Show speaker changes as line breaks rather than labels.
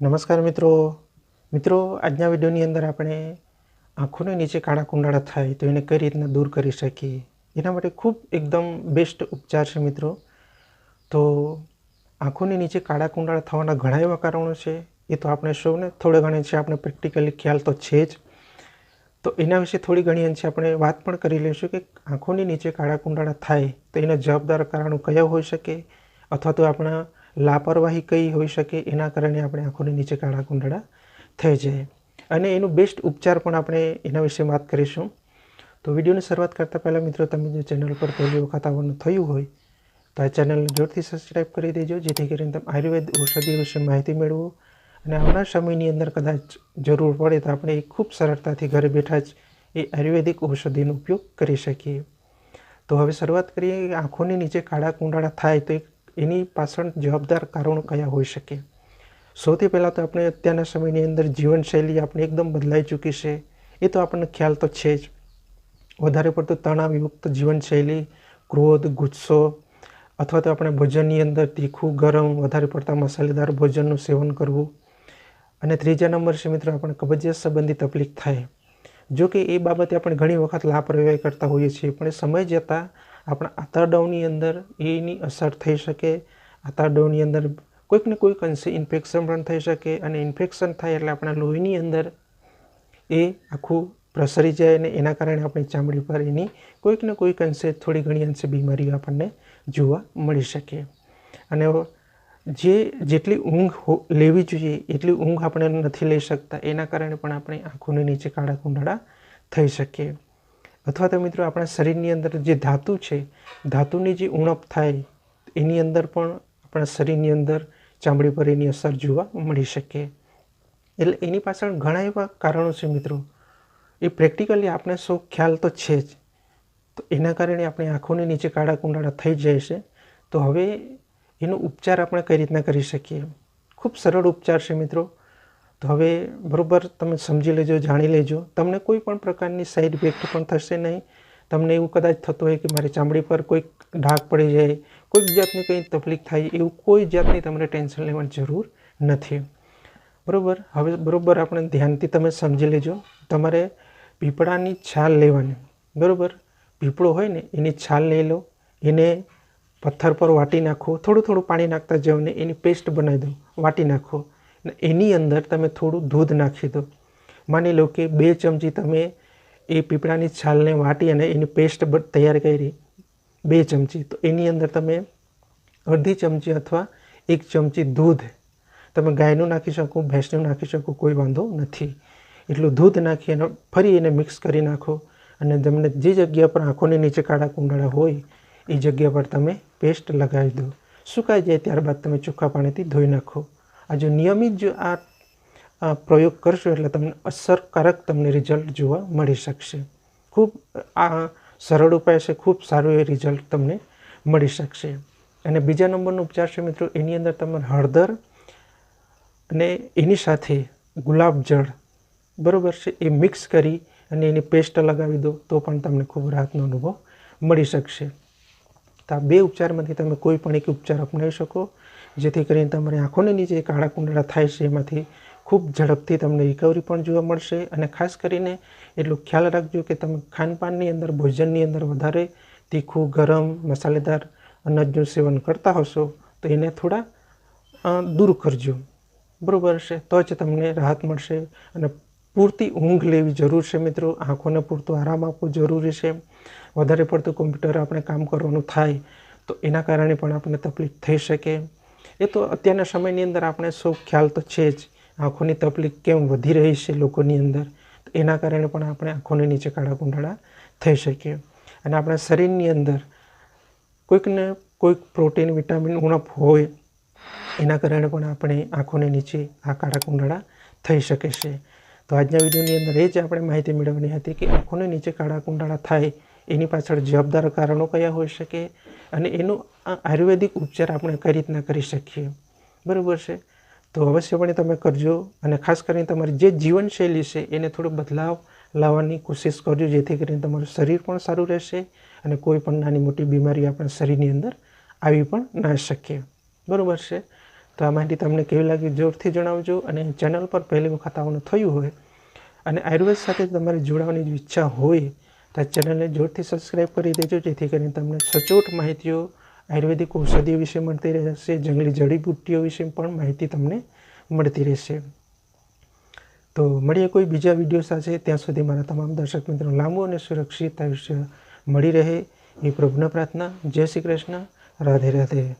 નમસ્કાર મિત્રો. મિત્રો, આજના વિડીયોની અંદર આપણે આંખોને નીચે કાળા કુંડાળા થાય તો એને કઈ રીતના દૂર કરી શકીએ? એના માટે ખૂબ એકદમ બેસ્ટ ઉપચાર છે મિત્રો. તો આંખોની નીચે કાળા કુંડાળા થવાના ઘણા એવા કારણો છે. એ તો આપણે સૌને થોડે ઘણે છે, આપણે પ્રેક્ટિકલી ખ્યાલ તો છે જ. તો એના વિશે થોડી ઘણી અંશે આપણે વાત પણ કરી લઈશું કે આંખોની નીચે કાળા કુંડાળા થાય તો એના જવાબદાર કારણો કયા હોઈ શકે? અથવા તો આપણા લાપરવાહી કઈ હોઈ શકે એના કારણે આપણે આંખોની નીચે કાળા કુંડાળા થઈ જાય. અને એનું બેસ્ટ ઉપચાર પણ આપણે એના વિશે વાત કરીશું. તો વિડીયોની શરૂઆત કરતાં પહેલાં મિત્રો, તમે જો ચેનલ પર પહેલી વખત આવવાનું થયું હોય, તો આ ચેનલ જોરથી સબસ્ક્રાઈબ કરી દેજો, જેથી કરીને તમે આયુર્વેદ ઔષધિ વિશે માહિતી મેળવો. અને આવનાર સમયની અંદર કદાચ જરૂર પડે તો આપણે એ ખૂબ સરળતાથી ઘરે બેઠા જ એ આયુર્વેદિક ઔષધિનો ઉપયોગ કરી શકીએ. તો હવે શરૂઆત કરીએ, આંખોની નીચે કાળા કુંડાળા થાય તો એક એની પાછળ જવાબદાર કારણો કયા હોઈ શકે? સૌથી પહેલાં તો આપણે અત્યારના સમયની અંદર જીવનશૈલી આપણી એકદમ બદલાઈ ચૂકી છે. એ તો આપણને ખ્યાલ તો છે જ. વધારે પડતું તણાવયુક્ત જીવનશૈલી, ક્રોધ, ગુસ્સો અથવા તો આપણે ભોજનની અંદર તીખું, ગરમ, વધારે પડતા મસાલેદાર ભોજનનું સેવન કરવું. અને ત્રીજા નંબર છે મિત્રો આપણે કબજિયાત સંબંધી તકલીફ થાય. જો કે એ બાબતે આપણે ઘણી વખત લાપરવાહી કરતા હોઈએ છીએ, પણ સમય જતાં આપણા આંતરડાઓની અંદર એની અસર થઈ શકે, આંતરડાઓની અંદર કોઈક ને કોઈક અંશે ઇન્ફેક્શન પણ થઈ શકે અને ઇન્ફેક્શન થાય એટલે આપણા લોહીની અંદર એ આખું પ્રસરી જાય અને એના કારણે આપણી ચામડી પર એની કોઈક ને કોઈક અંશે થોડી ઘણી અંશે બીમારીઓ આપણને જોવા મળી શકે. અને જે જેટલી ઊંઘ લેવી જોઈએ, એટલી ઊંઘ આપણે નથી લઈ શકતા, એના કારણે પણ આપણે આંખોની નીચે કાળા કુંડાળા થઈ શકે. અથવા તો મિત્રો આપણા શરીરની અંદર જે ધાતુ છે, ધાતુની જે ઉણપ થાય, એની અંદર પણ આપણા શરીરની અંદર ચામડી પર એની અસર જોવા મળી શકે. એટલે એની પાછળ ઘણા એવા કારણો છે મિત્રો. એ પ્રેક્ટિકલી આપણે સૌ ખ્યાલ તો છે જ. તો એના કારણે આપણી આંખોની નીચે કાળા કુંડાળા થઈ જાય છે. તો હવે એનો ઉપચાર આપણે કઈ રીતના કરી શકીએ? ખૂબ સરળ ઉપચાર છે મિત્રો. તો હવે બરાબર તમે સમજી લેજો, જાણી લેજો. તમને કોઈ પણ પ્રકારની સાઈડ ઇફેક્ટ પણ થશે નહીં. તમને એવું કદાચ થતું હોય કે મારી ચામડી પર કોઈક ડાઘ પડી જાય, કોઈક જાતની કંઈ તકલીફ થાય, એવું કોઈ જાતની તમને ટેન્શન લેવાની જરૂર નથી. બરાબર? હવે બરાબર આપણે ધ્યાનથી તમે સમજી લેજો. તમારે પીપળાની છાલ લેવાની. બરાબર? પીપળો હોય ને, એની છાલ લઈ લો. એને પથ્થર પર વાટી નાખો. થોડું થોડું પાણી નાખતા જાઓ ને એની પેસ્ટ બનાવી દો. વાટી નાખો. એની અંદર તમે થોડું દૂધ નાખી દો. માની લો કે બે ચમચી તમે એ પીપળાની છાલને વાટી અને એની પેસ્ટ તૈયાર કરી, બે ચમચી. તો એની અંદર તમે અડધી ચમચી અથવા એક ચમચી દૂધ તમે ગાયનું નાખી શકો, ભેંસનું નાખી શકો, કોઈ વાંધો નથી. એટલું દૂધ નાખી અને ફરી એને મિક્સ કરી નાખો અને તમને જે જગ્યા પર આંખોની નીચે કાળા કુંડાળા હોય, એ જગ્યા પર તમે પેસ્ટ લગાવી દો. સુકાઈ જાય ત્યારબાદ તમે ચોખ્ખા પાણીથી ધોઈ નાખો. આ જો નિયમિત જો આ પ્રયોગ કરશો એટલે તમને અસરકારક તમને રિઝલ્ટ જોવા મળી શકશે. ખૂબ, આ સરળ ઉપાય છે, ખૂબ સારું એ રિઝલ્ટ તમને મળી શકશે. અને બીજા નંબરનો ઉપચાર છે મિત્રો, એની અંદર તમારે હળદર અને એની સાથે ગુલાબજળ બરાબર છે, એ મિક્સ કરી અને એની પેસ્ટ લગાવી દો, તો પણ તમને ખૂબ રાહતનો અનુભવ મળી શકશે. તો આ બે ઉપચારમાંથી તમે કોઈ પણ એક ઉપચાર અપનાવી શકો. જેથી કરીને તમારી આંખોની નીચે કાળા કુંડળા થાય છે, એમાંથી ખૂબ ઝડપથી તમને રિકવરી પણ જોવા મળશે અને ખાસ કરીને એટલું ખ્યાલ રાખજો કે તમે ખાનપાનની અંદર, ભોજનની અંદર વધારે તીખું, ગરમ, મસાલેદાર અનાજનું સેવન કરતા હશો, તો એને થોડા દૂર કરજો. બરાબર છે? તો જ તમને રાહત મળશે અને પૂરતી ઊંઘ લેવી જરૂર છે મિત્રો. આંખોને પૂરતો આરામ આપવો જરૂરી છે. વધારે પડતું કોમ્પ્યુટર આપણે કામ કરવાનું થાય, તો એના કારણે પણ આપણને તકલીફ થઈ શકે. એ તો અત્યારના સમયની અંદર આપણે સૌ ખ્યાલ તો છે જ, આંખોની તકલીફ કેમ વધી રહી છે લોકોની અંદર? એના કારણે પણ આપણે આંખોની નીચે કાળા કુંડાળા થઈ શકીએ. અને આપણા શરીરની અંદર કોઈકને કોઈક પ્રોટીન, વિટામિન, ઉણપ હોય, એના કારણે પણ આપણે આંખોની નીચે આ કાળા કુંડાળા થઈ શકે છે. તો આજના વિડીયોની અંદર એ જ આપણે માહિતી મેળવવાની હતી કે આંખોની નીચે કાળા કુંડાળા થાય, એની પાછળ જવાબદાર કારણો કયા હોઈ શકે? અને એનો આ આયુર્વેદિક ઉપચાર આપણે કઈ રીતના કરી શકીએ? બરાબર છે? તો અવશ્યપણે તમે કરજો અને ખાસ કરીને તમારી જે જીવનશૈલી છે એને થોડો બદલાવ લાવવાની કોશિશ કરજો, જેથી કરીને તમારું શરીર પણ સારું રહેશે અને કોઈ પણ નાની મોટી બીમારી આપણા શરીરની અંદર આવી પણ ના શકીએ બરાબર છે? તો આ માહિતી તમને કેવી લાગી જોરથી જણાવજો અને ચેનલ પર પહેલી વખત આવવાનું થયું હોય અને આયુર્વેદ સાથે તમારે જોડાવાની ઈચ્છા હોય તો ચેનલને જોરથી સબસ્ક્રાઈબ કરી દેજો, જેથી કરીને તમને સચોટ માહિતીઓ આયુર્વેદિક ઔષધિઓ વિશે મળતી રહેશે, જંગલી જડીબુટ્ટીઓ વિશે પણ માહિતી તમને મળતી રહેશે. તો મળીએ કોઈ બીજા વીડિયો સાથે. ત્યાં સુધી મારા તમામ દર્શક મિત્રો લાંબુ અને સુરક્ષિત આયુષ્ય મળી રહે. એ પ્રભુના પ્રાર્થના. જય શ્રી કૃષ્ણ. રાધે રાધે.